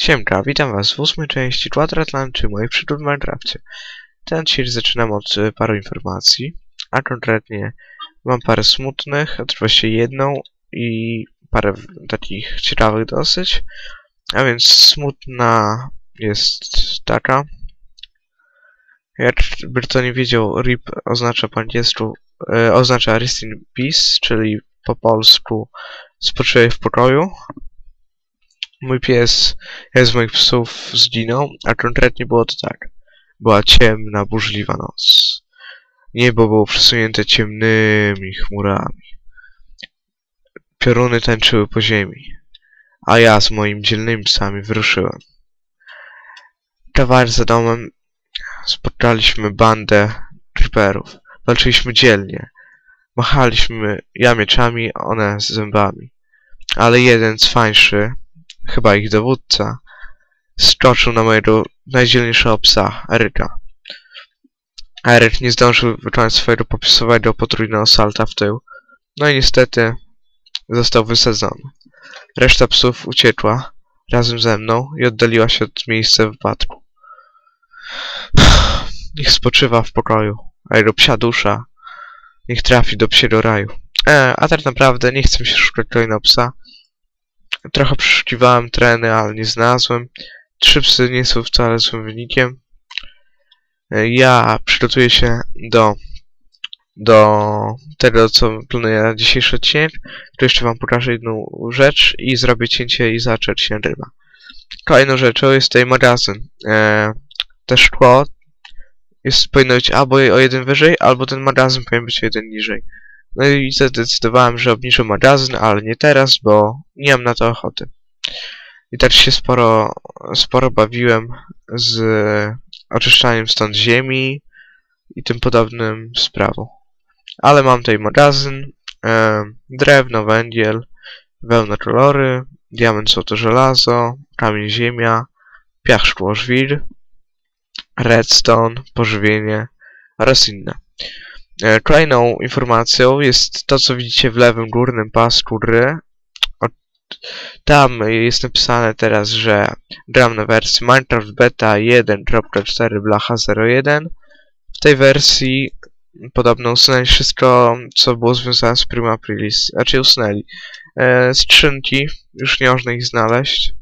Siemka, witam was w ósmej części Quadratlanty mojej przygód w Minecrafcie. Ten dzisiaj zaczynam od y, paru informacji, a konkretnie mam parę smutnych, właściwie jedną i parę takich ciekawych dosyć. A więc smutna jest taka. Jakby kto nie wiedział, RIP oznacza po angielsku, y, oznacza Rest in Peace, czyli po polsku spoczywej w pokoju. Mój pies, jeden z moich psów zginął, a konkretnie było to tak. Była ciemna, burzliwa noc. Niebo było przesunięte ciemnymi chmurami. Pioruny tańczyły po ziemi, a ja z moimi dzielnymi psami wyruszyłem. Kawałek za domem spotkaliśmy bandę creeperów. Walczyliśmy dzielnie. Machaliśmy ja mieczami, one z zębami. Ale jeden cwańszy, chyba ich dowódca, skoczył na mojego najdzielniejszego psa, Eryka. Eryk nie zdążył wykonać swojego popisowego potrójnego salta w tył. No i niestety został wysadzony. Reszta psów uciekła razem ze mną i oddaliła się od miejsca wypadku. Niech spoczywa w pokoju, a jego psia dusza niech trafi do psiego raju. E, a tak naprawdę nie chcę się szukać kolejnego psa. Trochę przeszukiwałem tereny, ale nie znalazłem. Trzy psy nie są wcale złym wynikiem. E, Ja przygotuję się do, do tego, co planuję na dzisiejszy odcinek. Tu jeszcze wam pokażę jedną rzecz i zrobię cięcie i zacząć się ryba. Kolejną rzeczą jest tutaj magazyn. E, te szkło jest, powinno być albo o jeden wyżej, albo ten magazyn powinien być o jeden niżej. No i zadecydowałem, że obniżę magazyn, ale nie teraz, bo nie mam na to ochoty. I też się sporo, sporo bawiłem z oczyszczaniem stąd ziemi i tym podobnym sprawą. Ale mam tutaj magazyn, e, drewno, węgiel, wełna kolory, diament, złoto, żelazo, kamień, ziemia, piach, szkło, żwir, redstone, pożywienie oraz inne. E, Kolejną informacją jest to, co widzicie w lewym górnym pasku gry. Tam jest napisane teraz, że gram na wersji Minecraft Beta 1.4 Blacha 01. W tej wersji podobno usunęli wszystko, co było związane z Prima Aprilis. Raczej usunęli. E, skrzynki, już nie można ich znaleźć.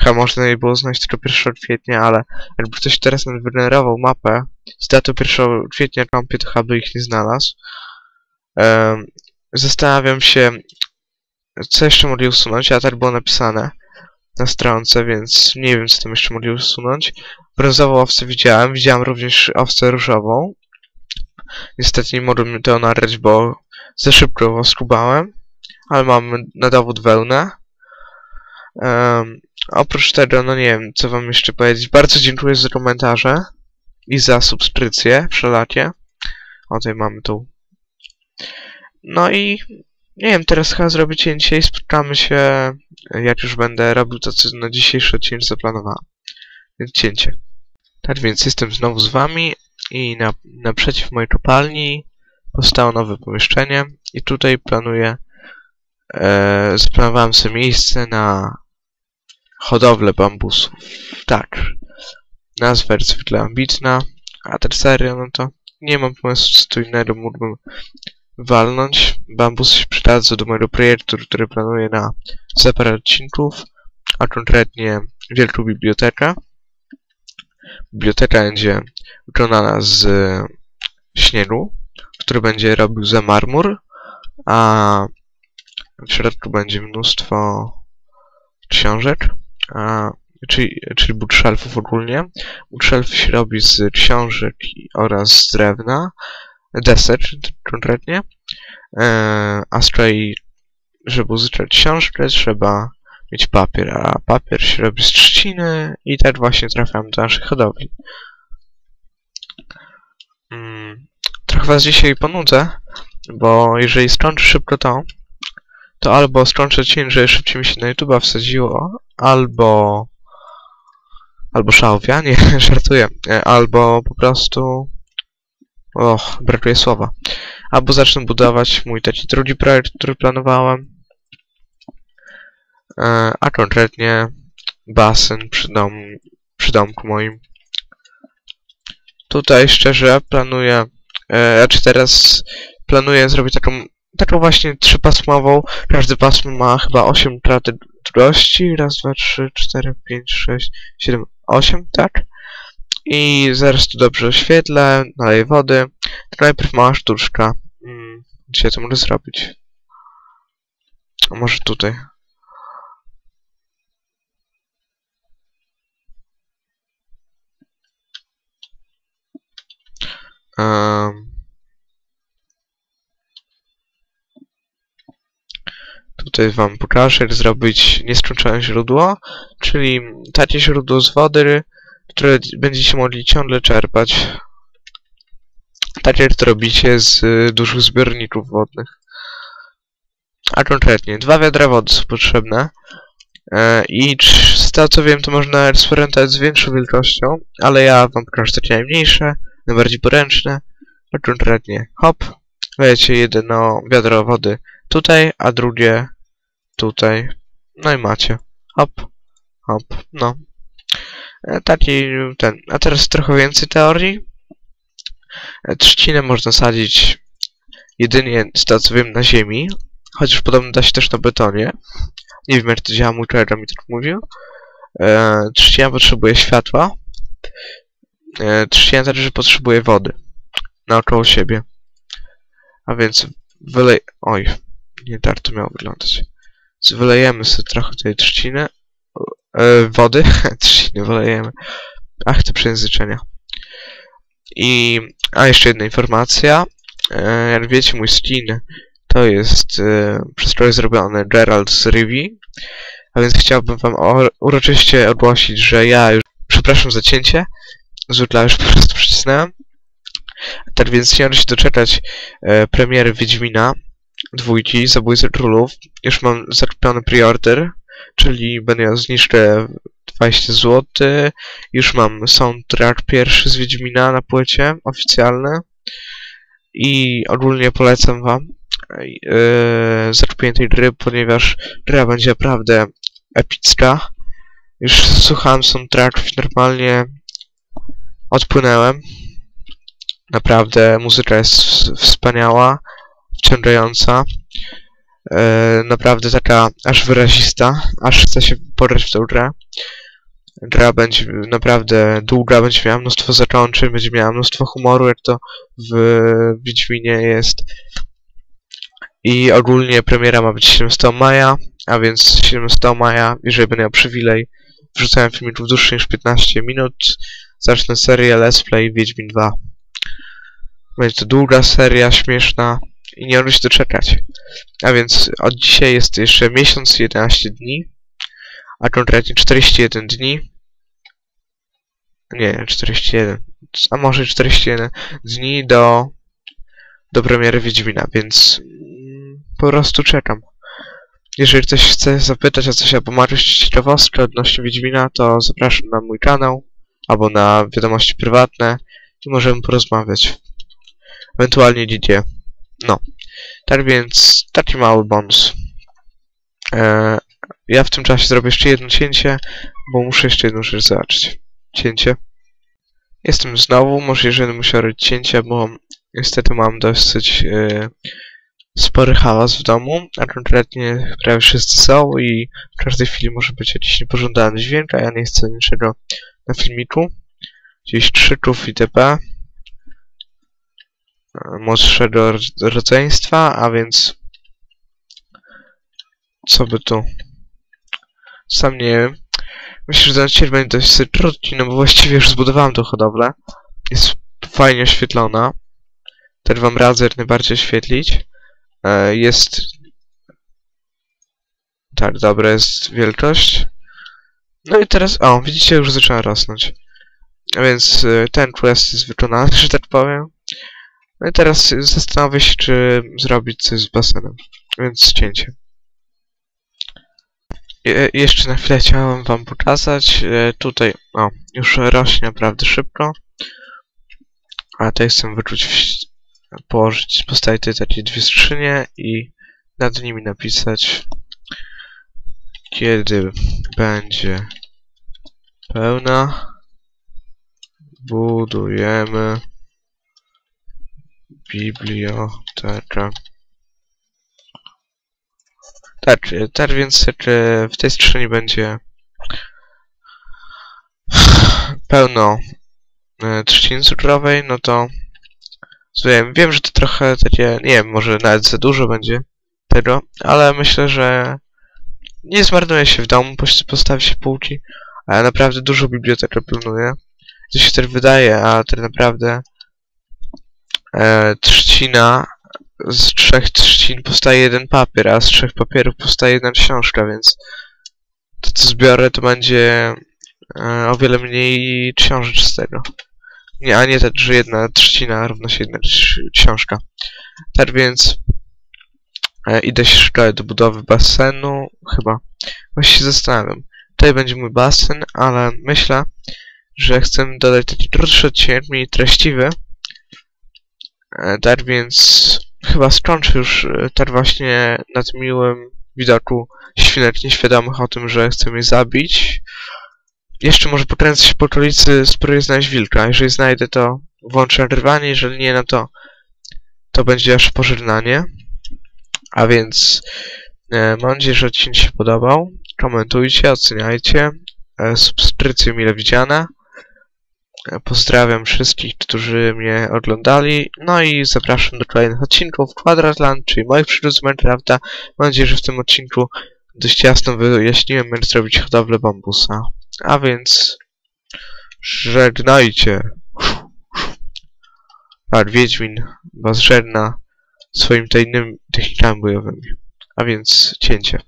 Chyba można je było znaleźć tylko 1 kwietnia, ale jakby ktoś teraz wygenerował mapę z datą 1 kwietnia kompie, to chyba by ich nie znalazł. Em, zastanawiam się, co jeszcze mogli usunąć, a tak było napisane na stronce, więc nie wiem, co tam jeszcze mogli usunąć. Brązową owcę widziałem, widziałem również owcę różową. Niestety nie mogłem tego nagrać, bo za szybko oskubałem, ale mam na dowód wełnę. Em, oprócz tego, no nie wiem, co wam jeszcze powiedzieć. Bardzo dziękuję za komentarze i za subskrypcję wszelakie. O, tutaj mamy tu. No i nie wiem, teraz chyba zrobię cięcie i spotkamy się, jak już będę robił to, co na dzisiejszy odcinek zaplanowałem. Więc cięcie. Tak więc jestem znowu z wami i na, naprzeciw mojej kopalni powstało nowe pomieszczenie i tutaj planuję, e, zaplanowałem sobie miejsce na hodowlę bambusów. Tak. Nazwa jest zwykle ambitna, a tak serio, no to nie mam pomysłu, co tu innego mógłbym walnąć. Bambus się przydadzą do mojego projektu, który planuję na za parę odcinków, a konkretnie wielką bibliotekę. Biblioteka będzie wykonana z śniegu, który będzie robił za marmur, a w środku będzie mnóstwo książek, a, czyli, czyli bookshelfów ogólnie. Bookshelf się robi z książek oraz z drewna, desek konkretnie, e, a z kolei, żeby uzyskać książkę, trzeba mieć papier, a papier się robi z trzciny i tak właśnie trafiam do naszych hodowli. Mm, trochę was dzisiaj ponudzę, bo jeżeli skończę szybko to, to albo skończę że szybciej mi się na YouTube'a wsadziło, albo albo szałwia, nie, żartuję, e, albo po prostu och, brakuje słowa. Albo zacznę budować mój taki drugi projekt, który planowałem, e, a konkretnie basen przy, dom, przy domku moim. Tutaj szczerze planuję, e, znaczy teraz planuję zrobić taką, taką właśnie trzypasmową. Każdy pasmo ma chyba 8 kraty długości. Raz, dwa, trzy, cztery, pięć, sześć, siedem, osiem, tak? I zaraz tu dobrze oświetlę, naleję wody. To najpierw mała sztuczka. Mm, gdzie to mogę zrobić? A może tutaj? Um, tutaj wam pokażę, jak zrobić nieskończone źródło, czyli takie źródło z wody, które będziecie mogli ciągle czerpać. Tak jak to robicie z y, dużych zbiorników wodnych. A konkretnie, dwa wiadra wody są potrzebne. E, I z tego co wiem, to można eksperymentować z większą wielkością, ale ja wam pokażę takie najmniejsze, najbardziej poręczne. A konkretnie, hop, lejecie jedno wiadro wody tutaj, a drugie tutaj. No i macie. Hop, hop, no. E, Taki ten. A teraz trochę więcej teorii. E, Trzcinę można sadzić jedynie z tego co wiem na ziemi, chociaż podobno da się też na betonie. Nie wiem jak to działa, mój kolega mi tak mówił. E, trzcina potrzebuje światła. E, trzcina także potrzebuje wody naokoło siebie. A więc wylej... Oj, nie tak to miało wyglądać. Wylejemy sobie trochę tej trzciny. E, wody? trzciny wylejemy. Ach, te przejęzyczenia. I... A, jeszcze jedna informacja. E, jak wiecie, mój skin to jest e, przez kolei zrobiony Gerald z Rivi. A więc chciałbym wam uroczyście ogłosić, że ja już... Przepraszam za cięcie. Zwykle już po prostu przycisnąłem. Tak więc nie się doczekać e, premiery Wiedźmina dwójki, Zabójcy Królów. Już mam zakupiony preorder, czyli będę miał zniżkę 20 zł. Już mam soundtrack pierwszy z Wiedźmina na płycie, oficjalny. I ogólnie polecam wam e, zakupienie tej gry, ponieważ gra będzie naprawdę epicka. Już słuchałem soundtracków normalnie odpłynęłem. Naprawdę muzyka jest wspaniała, wciągająca. E, naprawdę taka aż wyrazista, aż chce się pograć w tę grę. Gra będzie naprawdę długa, będzie miała mnóstwo zakończeń, będzie miała mnóstwo humoru, jak to w Wiedźminie jest. I ogólnie premiera ma być 17 maja, a więc 17 maja, jeżeli będę miał przywilej, wrzucałem filmików dłuższych niż 15 minut, zacznę serię Let's Play Wiedźmin 2. Będzie to długa seria, śmieszna i nie mogę się doczekać. A więc od dzisiaj jest jeszcze miesiąc i 11 dni, a konkretnie 41 dni. Nie, 41. A może 41 dni do, do premiery Wiedźmina, więc po prostu czekam. Jeżeli ktoś chce zapytać o coś albo ma jakąś ciekawostkę odnośnie Wiedźmina, to zapraszam na mój kanał albo na wiadomości prywatne i możemy porozmawiać. Ewentualnie Didier. No. Tak więc, taki mały bonus. Eee, ja w tym czasie zrobię jeszcze jedno cięcie, bo muszę jeszcze jedną rzecz zobaczyć. Cięcie. Jestem znowu, może jeżeli musiał robić cięcie, bo niestety mam dosyć e, spory hałas w domu, a konkretnie prawie wszyscy są i w każdej chwili może być jakiś niepożądany dźwięk, a ja nie chcę niczego na filmiku. Gdzieś krzyków itp młodszego rodzeństwa, a więc co by tu? Sam nie wiem. Myślę, że ten odcinek będzie dość krótki, no bo właściwie już zbudowałem tą hodowlę. Jest fajnie oświetlona. Też wam radzę jak najbardziej oświetlić. E, jest tak, dobra jest wielkość. No i teraz, o, widzicie, już zaczyna rosnąć. A więc e, ten quest jest wykonany, że tak powiem no i teraz zastanowię się, czy zrobić coś z basenem. Więc cięcie. Je jeszcze na chwilę chciałem wam pokazać. E, tutaj, o, już rośnie naprawdę szybko. A tutaj chcę wyczuć, położyć, postawić tutaj takie dwie skrzynie i nad nimi napisać kiedy będzie pełna. Budujemy bibliotekę. Tak, tak więc czy w tej skrzyni będzie pełno e, trzciny cukrowej, no to wiem, wiem, że to trochę takie, nie wiem, może nawet za dużo będzie tego, ale myślę, że nie zmarnuje się w domu, post- postawi się półki, a ja naprawdę dużo bibliotek planuję. To się też wydaje, a tak naprawdę e, trzcina z trzech trzcin powstaje jeden papier, a z trzech papierów powstaje jedna książka, więc to co zbiorę to będzie e, o wiele mniej książek z tego. Nie, a nie tak, że jedna trzcina równa się jedna ksi- książka. Tak więc e, idę się szukać do budowy basenu, chyba. Właśnie się zastanawiam. Tutaj będzie mój basen, ale myślę, że chcę dodać taki krótszy odcinek, mniej treściwy. Tak więc chyba skończę już tak właśnie na tym miłym widoku świnek nieświadomych o tym, że chcę mnie zabić. Jeszcze może pokręcę się po okolicy, spróbuję znaleźć wilka. Jeżeli znajdę, to włączę nagrywanie, jeżeli nie, no to to będzie aż pożegnanie. A więc e, mam nadzieję, że odcinek się podobał. Komentujcie, oceniajcie. E, subskrypcje mile widziane. E, Pozdrawiam wszystkich, którzy mnie oglądali. No i zapraszam do kolejnych odcinków Quadratland, czyli moich przygód z Minecrafta. Mam nadzieję, że w tym odcinku dość jasno wyjaśniłem, jak zrobić hodowlę bambusa. A więc żegnajcie. Tak, Wiedźmin was żegna swoimi tajnymi technikami bojowymi. A więc cięcie.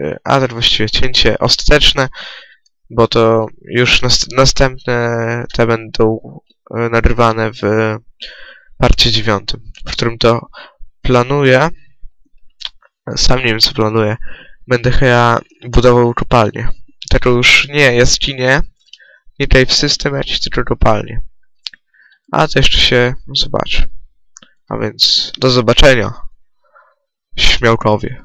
E, A właściwie cięcie ostateczne, bo to już nas następne te będą e, nagrywane w parcie dziewiątym, w którym to planuję, sam nie wiem co planuję, będę chyba budował kopalnię. Taką już nie jaskinie, nie cave system jakiś, tylko kopalnię. A to jeszcze się zobaczy. A więc do zobaczenia, śmiałkowie.